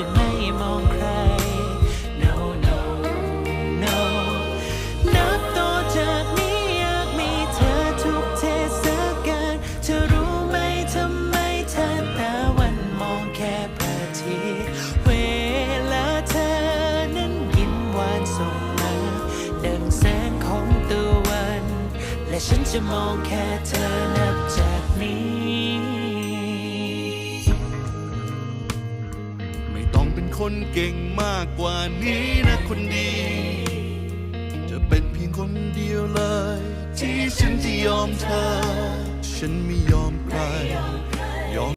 จะไม่มองใคร no no no นับต่อจากนี้อยากมีเธอทุกเทศกาลจะรู้ไหมทำไมเธอตาวันมองแค่พระอาทิตย์เวลาเธอนั้นยิ้มหวานส่งมาดังแสงของตะวัน และฉันจะมองแค่เธอนับจากนี้ คนเก่งมากกว่านี้นะคนดี จะเป็นเพียงคนเดียวเลย ที่ฉันจะยอมเธอ ฉันไม่ยอม